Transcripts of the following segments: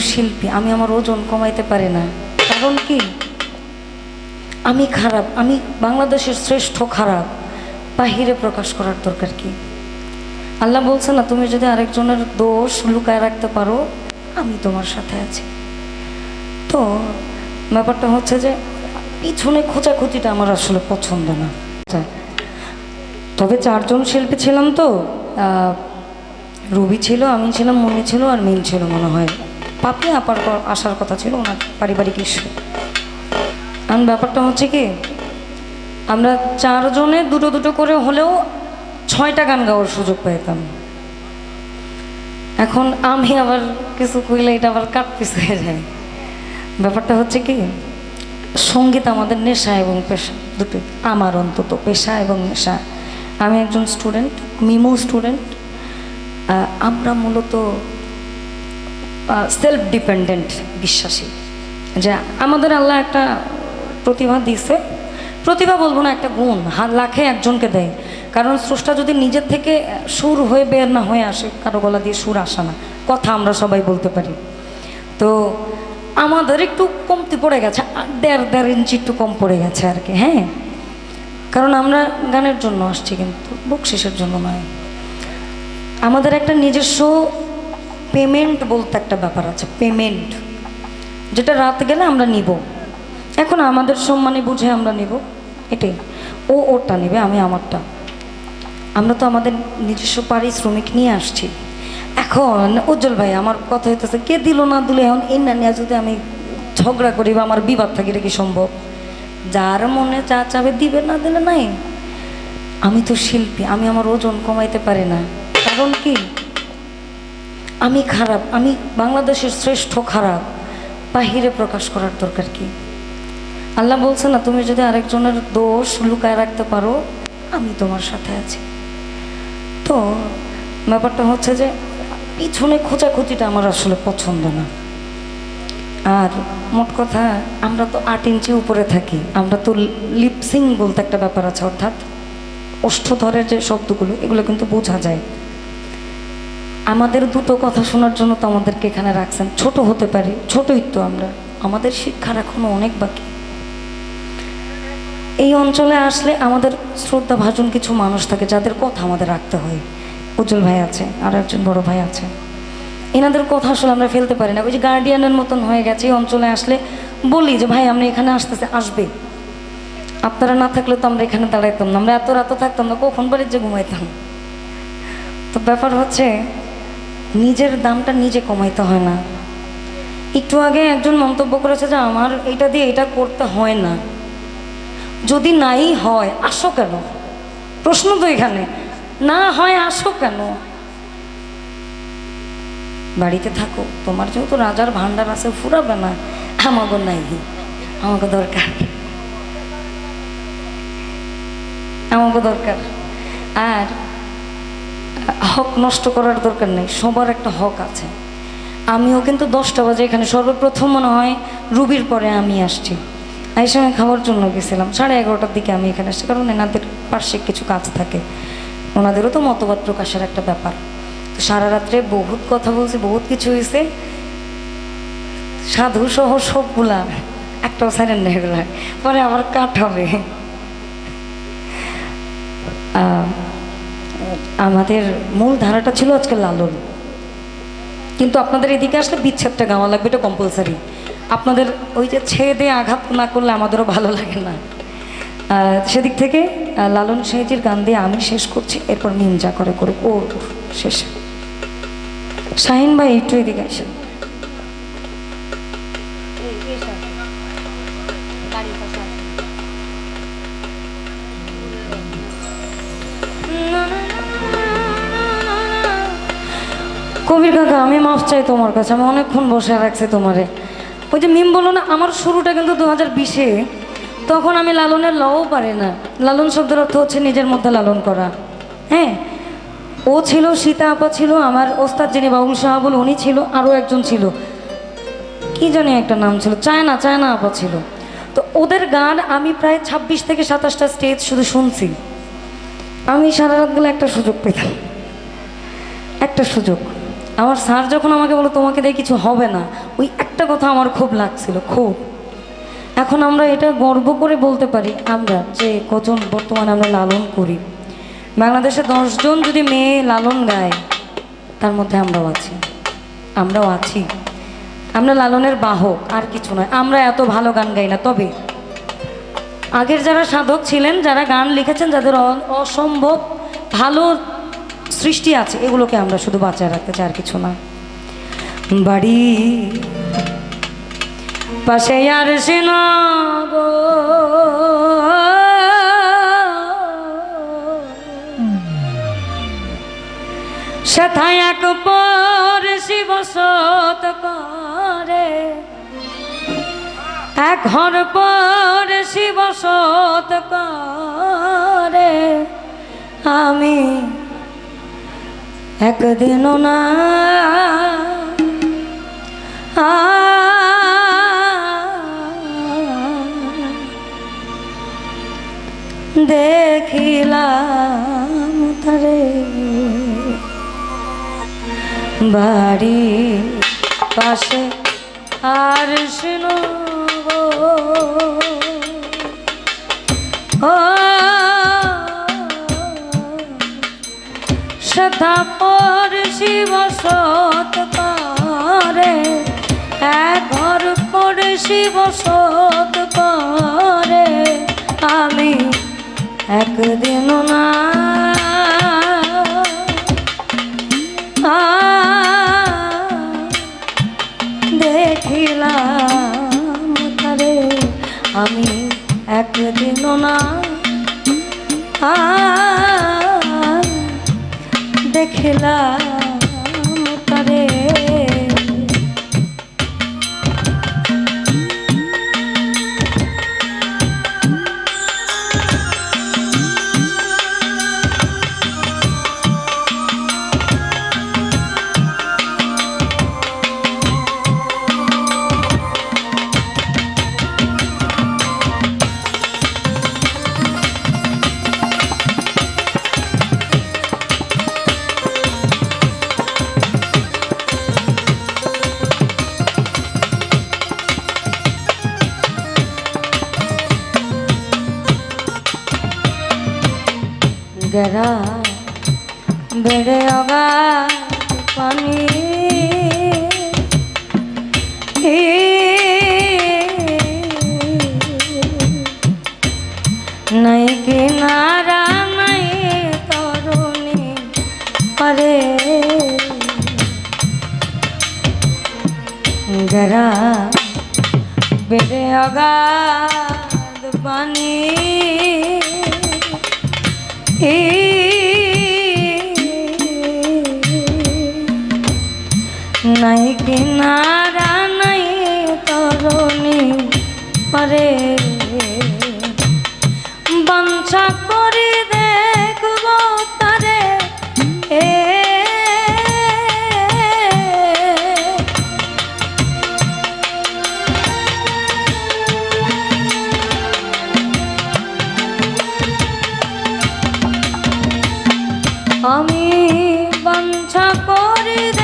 শিল্পী, আমি আমার ওজন কমাইতে পারি না। কারণ কি? আমি খারাপ, আমি বাংলাদেশের শ্রেষ্ঠ খারাপ। বাহিরে প্রকাশ করার দরকার কি? আল্লাহ বলছে না, তুমি যদি আরেকজনের দোষ লুকায় রাখতে পারো, আমি তোমার সাথে আছি। তো ব্যাপারটা হচ্ছে যে, পিছনে খোঁচাখুচিটা আমার আসলে পছন্দ না। তবে চারজন শিল্পী ছিলাম তো রুবি ছিল আমি ছিলাম মনি ছিল আর মিল ছিল মনে হয়। পাপি আপার আসার কথা ছিল, ওনার পারিবারিক ইস্যু। এখন ব্যাপারটা হচ্ছে কি, আমরা চারজনে দুটো দুটো করে হলেও ছয়টা গান গাওয়ার সুযোগ পেতাম এখন আমি আবার কিছু কইলে এটা আবার কাট পিস হয়ে যায়। ব্যাপারটা হচ্ছে কি, সংগীত আমাদের নেশা এবং পেশা দুটো আমার অন্তত পেশা এবং নেশা। আমি একজন স্টুডেন্ট, মিমো স্টুডেন্ট। আমরা মূলত সেলফ ডিপেন্ডেন্ট বিশ্বাসী। যে আমাদের আল্লাহ একটা প্রতিভা দিছে প্রতিভা বলব না, একটা গুণ। হাত লাখে একজনকে দেয়। কারণ স্রষ্টা যদি নিজের থেকে সুর হয়ে বের না হয়ে আসে, কারও গলা দিয়ে সুর আসে না। কথা আমরা সবাই বলতে পারি। তো আমাদের একটু কমতি পড়ে গেছে। দেড় দেড় ইঞ্চি একটু কম পড়ে গেছে আর কি হ্যাঁ? কারণ আমরা গানের জন্য আসছি কিন্তু, বকশিসের জন্য নয়। আমাদের একটা নিজস্ব পেমেন্ট বলতে একটা ব্যাপার আছে, পেমেন্ট। যেটা রাত গেলে আমরা নিব। এখন আমাদের সম্মানে বুঝে আমরা নিব। এটাই। ও ওরটা নেবে, আমি আমারটা। আমরা তো আমাদের নিজস্ব পারিশ্রমিক নিয়ে আসছি। এখন উজ্জ্বল ভাই, আমার কথা হইতেছে, কে দিল না দিলে, এখন এই না নিয়ে যদি আমি ঝগড়া করি বা আমার বিবাদ থাকি, এটা কি সম্ভব? যার মনে যা চাবে দিবে না দিলে নাই। আমি তো শিল্পী, আমি আমার ওজন কমাইতে পারি না। কারণ কি? আমি খারাপ, আমি বাংলাদেশের শ্রেষ্ঠ খারাপ, বাহিরে প্রকাশ করার দরকার কি? আল্লাহ বলছে না, তুমি যদি আরেকজনের দোষ লুকায় রাখতে পারো, আমি তোমার সাথে আছি। তো ব্যাপারটা হচ্ছে যে, পিছনে খোঁচাখুচিটা আমার আসলে পছন্দ না। আর মোট কথা, আমরা তো আট ইঞ্চি উপরে থাকি, আমরা তো লিপসিং বলতে একটা ব্যাপার আছে, অর্থাৎ ওষ্ঠধরের যে শব্দগুলো, এগুলো কিন্তু বোঝা যায়। আমাদের দুটো কথা শোনার জন্য তো আমাদেরকে এখানে রাখছেন। ছোট হতে পারি, ছোটই তো আমরা। আমাদের শিক্ষার এখনও অনেক বাকি। এই অঞ্চলে আসলে আমাদের শ্রদ্ধা ভাজন কিছু মানুষ থাকে, যাদের কথা আমাদের রাখতে হয়। উজ্জ্বল ভাই আছে আর একজন বড় ভাই আছে এনাদের কথা আসলে আমরা ফেলতে পারি না। ওই যে গার্ডিয়ানের মতন হয়ে গেছে এই অঞ্চলে আসলে। বলি যে, ভাই, আমরা এখানে আসতেছে, আসবে। আপনারা না থাকলে তো আমরা এখানে দাঁড়াইতাম না। আমরা এত রাত থাকতাম না, কখন বাড়ির যে ঘুমাইতাম। তো ব্যাপার হচ্ছে নিজের দামটা নিজে কমাইতে হয় না। একটু আগে একজন মন্তব্য করেছে যে, আমার এটা দিয়ে এটা করতে হয় না। যদি নাই হয়, আসো কেন? প্রশ্ন তো এখানে। না হয়, আসো কেন? বাড়িতে থাকো, তোমার যেহেতু রাজার ভান্ডার আছে, ফুরাবে না। আমাকে নাই আমাকে দরকার। আমাকে দরকার। আর হক নষ্ট করার দরকার নেই, সবার একটা হক আছে। আমিও কিন্তু দশটা বাজে এখানে, সর্বপ্রথম মনে হয় রুবির পরে আমি আসছি। এই আমি খাওয়ার জন্য গেছিলাম, সাড়ে এগারোটার দিকে আমি এখানে আসছি, কারণ এনাদের পার্শ্বিক কিছু কাজ থাকে। ওনাদেরও তো মতবাদ প্রকাশের একটা ব্যাপার। তো সারা রাত্রে বহুত কথা বলছি, বহুত কিছু হয়েছে সাধু সহ সবগুলা একটাও এগুলা পরে আবার কাট হবে। আমাদের মূল ধারাটা ছিল আজকে লালন। কিন্তু আপনাদের এদিকে আসলে বিচ্ছেদটা গাওয়া লাগবে, এটা কম্পালসারি আপনাদের ওই যে ছেদে আঘাত না করলে আমাদেরও ভালো লাগে না। সেদিক থেকে লালন সাহেজির গান দিয়ে আমি শেষ করছি, এরপর মিম যা করে করুক। ও, শেষ। শাহিন ভাই, একটু এদিকে আসেন। আমি মাফ চাই তোমার কাছে, আমি অনেকক্ষণ বসে রাখছি তোমারে। ওই যে মিম বলো না, আমার শুরুটা কিন্তু দু হাজার বিশে। তখন আমি লালনের লও পারি না। লালন শব্দের অর্থ হচ্ছে নিজের মধ্যে লালন করা। হ্যাঁ? ও ছিল, সীতা আপা ছিল, আমার ওস্তাদ যিনি বাবুল সাহাবুল উনি ছিল, আরও একজন ছিল। কি জানি একটা নাম ছিল, চায়না চায়না আপা ছিল। তো ওদের গান আমি প্রায় ছাব্বিশ থেকে সাতাশটা স্টেজ শুধু শুনছি। আমি সারা রাতগুলো একটা সুযোগ পেতাম। একটা সুযোগ। আমার স্যার যখন আমাকে বলো, তোমাকে দিয়ে কিছু হবে না, ওই একটা কথা আমার খুব লাগছিল, খুব। এখন আমরা এটা গর্ব করে বলতে পারি আমরা যে, কজন বর্তমানে আমরা লালন করি। বাংলাদেশে দশজন যদি মেয়ে লালন গায়, তার মধ্যে আমরাও আছি। আমরাও আছি। আমরা লালনের বাহক, আর কিছু নয়। আমরা এত ভালো গান গাই না। তবে আগের যারা সাধক ছিলেন, যারা গান লিখেছেন, যাদের অসম্ভব ভালো সৃষ্টি আছে, এগুলোকে আমরা শুধু বাঁচায় রাখতে চাই আর কিছু না। বাড়ি পাশে আর সেথায় এক পর শিবসত করে। এক ঘর পর শিবসত করে। আমি একদিনও না। দেখিলাম তারে বাড়ি পাশে আর শুনো গো ও সদা পর শিব সত করে। ঘর পর শিব সত করে। আমি একদিন না দেখিলাম তারে। আমি একদিন না আ দেখিলাম নাই কিনারা নাই তরণী পারে। বাঞ্ছা করি দেখব তারে। এ আমি বাঞ্ছা করি দেখব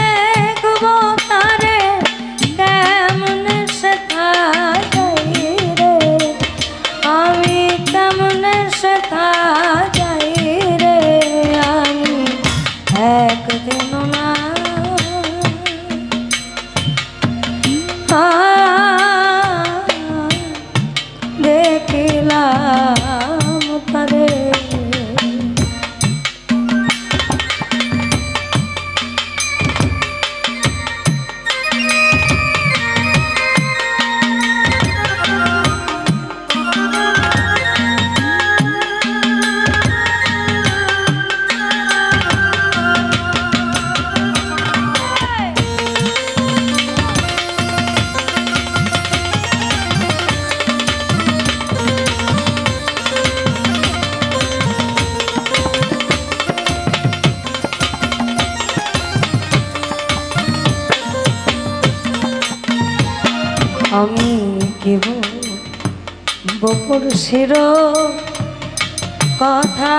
আমি কেব বপুর শির কথা।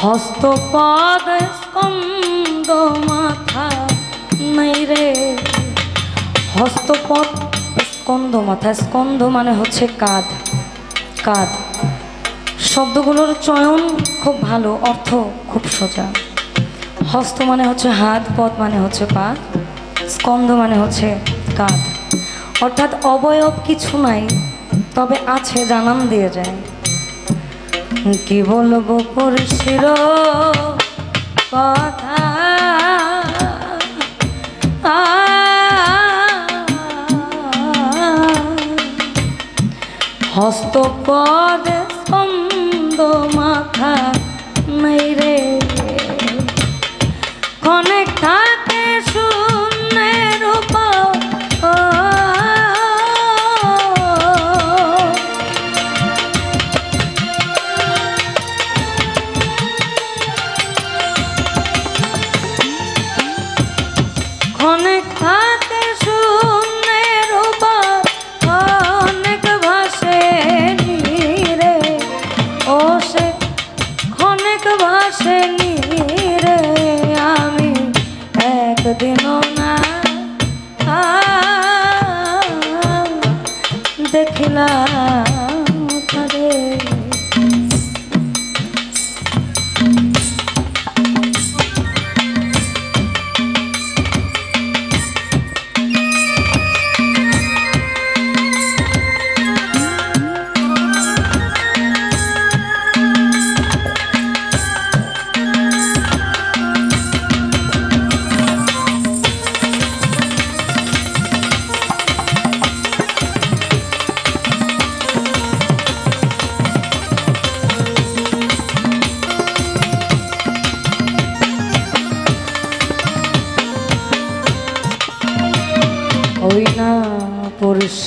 হস্তপদ স্কন্দ মাথা নাই রে। হস্তপদ স্কন্দ মাথা, স্কন্দ মানে হচ্ছে কাঁধ কাঁধ। শব্দগুলোর চয়ন খুব ভালো, অর্থ খুব সোজা। হস্ত মানে হচ্ছে হাত, পদ মানে হচ্ছে পা স্কন্দ মানে হচ্ছে কাঁধ। অর্থাৎ অবয়ব কিছু নাই, তবে আছে জানান দিয়ে যায়। কি বলব পরশির কথা হস্তপদ স্কন্দ মাথা নাই রে। অনেক থাকে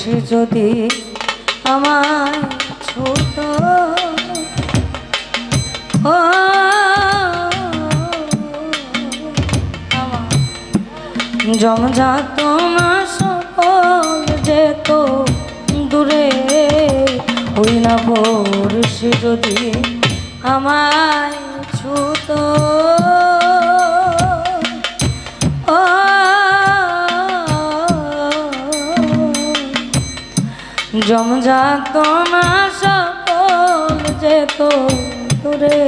পুরুষে যদি আমায় ছোট ও জমজাত না সকল যেত দূরে ওই না পুরুষে যদি আমায় ছোট জমজাত না সকল যেত দূরে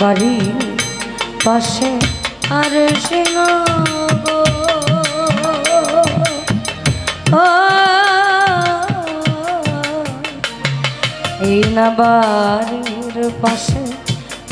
বাড়ি পাশে আর সিংহ এই না বাড়ির পাশে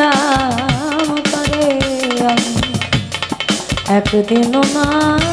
দেখিলাম তারে আমি। একদিন না